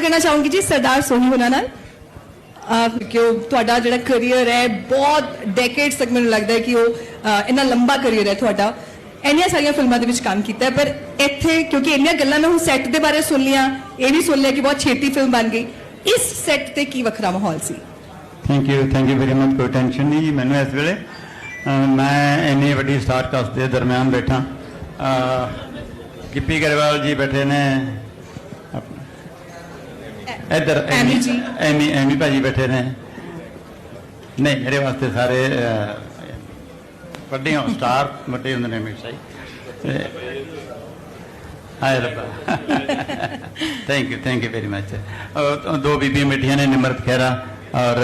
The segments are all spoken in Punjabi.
ਗੱਲ ਕਰਨਾ ਚਾਹੂੰਗੀ ਜੀ ਸਰਦਾਰ ਸੋਹੀ ਹੋਣਾ ਨਾਲ। ਅਹ ਤੁਹਾਡਾ ਜਿਹੜਾ ਕੈਰੀਅਰ ਹੈ, ਬਹੁਤ ਡੈਕੇਡਸ ਤੱਕ ਮੈਨੂੰ ਲੱਗਦਾ ਹੈ ਕਿ ਉਹ ਇੰਨਾ ਲੰਬਾ ਕੈਰੀਅਰ ਹੈ ਤੁਹਾਡਾ। ਇੰਨੀਆਂ ਸਾਰੀਆਂ ਫਿਲਮਾਂ ਦੇ ਵਿੱਚ ਕੰਮ ਕੀਤਾ ਪਰ ਇੱਥੇ ਕਿਉਂਕਿ ਇੰਨੀਆਂ ਗੱਲਾਂ ਮੈਂ ਹੁਣ ਸੈੱਟ ਦੇ ਬਾਰੇ ਸੁਣ ਲੀਆਂ ਇਹ ਵੀ ਸੁਣ ਲਿਆ ਕਿ ਬਹੁਤ ਛੇਤੀ ਫਿਲਮ ਬਣ ਗਈ। ਇਸ ਸੈੱਟ ਤੇ ਕੀ ਵੱਖਰਾ ਮਾਹੌਲ ਸੀ? Thank you thank you very much ਕੋਈ ਟੈਨਸ਼ਨ ਨਹੀਂ ਜੀ ਮੈਨੂੰ ਇਸ ਵੇਲੇ। ਮੈਂ ਇੰਨੀ ਵੱਡੀ ਸਟਾਰ ਕਾਸਟ ਦੇ ਦਰਮਿਆਨ ਬੈਠਾ। ਅਹ ਗਿੱਪੀ ਗਰੇਵਾਲ ਜੀ ਬੈਠੇ ਨੇ। ਇੱਧਰ ਐਮੀ ਜੀ। ਐਮੀ ਐਮੀ ਭਾਜੀ ਬੈਠੇ ਨੇ। ਨਹੀਂ ਮੇਰੇ ਵਾਸਤੇ ਸਾਰੇ ਅਹ, ਵੱਡੇ ਹੋ ਸਟਾਰ ਵੱਡੇ ਹੁੰਦੇ ਨੇ ਹਮੇਸ਼ਾ ਹੀ। ਤੇ- ਹਾਏ ਰੱਬਾ। Thank you thank you very much ਦੋ ਬੀਬੀਆਂ ਬੈਠੀਆਂ ਨੇ ਨਿਮਰਤ ਖਹਿਰਾ ਔਰ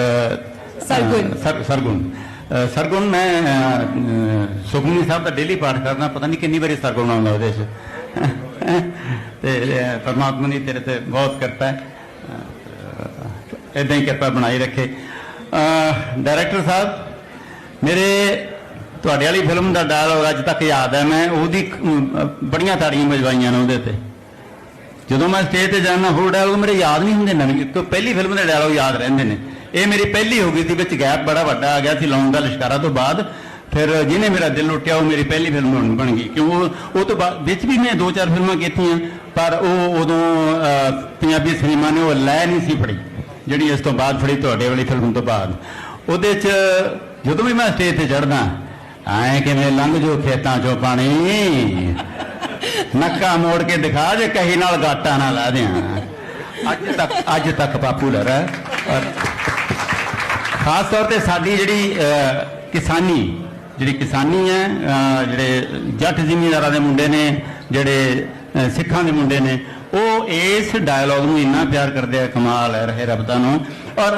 ਅ, ਸਰਗੁਣ। ਸਰ ਸਰਗੁਣ। ਅ, ਸਰਗੁਣ ਮੈਂ ਅ, ਸੁਖਮਨੀ ਸਾਹਿਬ ਦਾ ਡੇਲੀ ਪਾਠ ਕਰਦਾ ਪਤਾ ਨਹੀਂ ਕਿੰਨੀ ਵਾਰੀ ਸਰਗੁਣ ਆਉਂਦਾ ਉਹਦੇ 'ਚ। ਤੇ ਅ, ਪਰਮਾਤਮਾ ਦੀ ਤੇਰੇ ਤੇ ਬਹੁਤ ਕਿਰਪਾ ਹੈ। ਇਦਾਂ ਹੀ ਕਿਰਪਾ ਬਣਾਈ ਰੱਖੇ। ਡਾਇਰੈਕਟਰ ਸਾਹਿਬ, ਮੇਰੇ ਤੁਹਾਡੇ ਵਾਲੀ ਫਿਲਮ ਦਾ ਡਾਇਲੌਗ ਅੱਜ ਤੱਕ ਯਾਦ ਹੈ। ਮੈਂ ਉਹਦੀ ਬੜੀਆਂ ਤਾੜੀਆਂ ਵਜਵਾਈਆਂ ਨੇ ਉਹਦੇ ਤੇ। ਜਦੋਂ ਮੈਂ ਸਟੇਜ ਤੇ ਜਾਂਦਾ, ਹੋਰ ਡਾਇਲੌਗ ਮੇਰੇ ਯਾਦ ਨਹੀਂ ਹੁੰਦੇ ਨਵੇਂ, ਕਿਉਂਕਿ ਪਹਿਲੀ ਫਿਲਮ ਦੇ ਡਾਇਲੌਗ ਯਾਦ ਰਹਿੰਦੇ ਨੇ। ਇਹ ਮੇਰੀ ਪਹਿਲੀ ਹੋ ਗਈ ਸੀ, ਵਿੱਚ ਗੈਪ ਬੜਾ ਵੱਡਾ ਆ ਗਿਆ ਸੀ ਲਾਉਣ ਦਾ ਲਿਸ਼ਕਾਰਾ ਤੋਂ ਬਾਅਦ। ਫਿਰ ਜਿਹਨੇ ਮੇਰਾ ਦਿਲ ਲੁੱਟਿਆ, ਉਹ ਮੇਰੀ ਪਹਿਲੀ ਫਿਲਮ ਬਣ- ਬਣ ਗਈ। ਕਿਉਂ? ਉਹ ਤੋਂ ਬਾਅਦ, ਵਿੱਚ ਵੀ ਮੈਂ ਦੋ ਚਾਰ ਫਿਲਮਾਂ ਕੀਤੀਆਂ, ਪਰ ਉਹ ਉਦੋਂ ਪੰਜਾਬੀ ਸਿਨੇਮਾ ਨੇ ਉਹ ਲੈ ਨਹੀਂ ਸੀ ਫੜੀ ਜਿਹੜੀ ਇਸ ਤੋਂ ਬਾਅਦ ਫੜੀ ਤੁਹਾਡੇ ਵਾਲੀ ਫਿਲਮ ਤੋਂ ਬਾਅਦ। ਉਹਦੇ 'ਚ ਜਦੋਂ ਵੀ ਮੈਂ ਸਟੇਜ ਤੇ ਚੜਦਾ ਐਂ ਕਿਵੇਂ ਲੰਘ ਜੋ ਖੇਤਾਂ 'ਚੋਂ ਪਾਣੀ। ਨੱਕਾ ਮੋੜ ਕੇ ਦਿਖਾ ਜੇ ਕਹੀ ਨਾਲ ਗਾਟਾ ਨਾ ਲਾ ਦਿਆਂ। ਅੱਜ ਤੱਕ ਅੱਜ ਤੱਕ ਪਾਪੂਲਰ ਹੈ। ਔਰ ਖਾਸ ਤੌਰ ਤੇ ਸਾਡੀ ਜਿਹੜੀ ਕਿਸਾਨੀ ਜਿਹੜੀ ਕਿਸਾਨੀ ਹੈ ਜਿਹੜੇ ਜੱਟ ਜ਼ਿਮੀਂਦਾਰਾਂ ਦੇ ਮੁੰਡੇ ਨੇ, ਜਿਹੜੇ ਸਿੱਖਾਂ ਦੇ ਮੁੰਡੇ ਨੇ ਉਹ ਇਸ ਡਾਇਲੌਗ ਨੂੰ ਇੰਨਾ ਪਿਆਰ ਕਰਦੇ ਆ ਕਮਾਲ ਹੈ, ਰਹੇ ਰੱਬ ਦਾ ਨੂੰ ਔਰ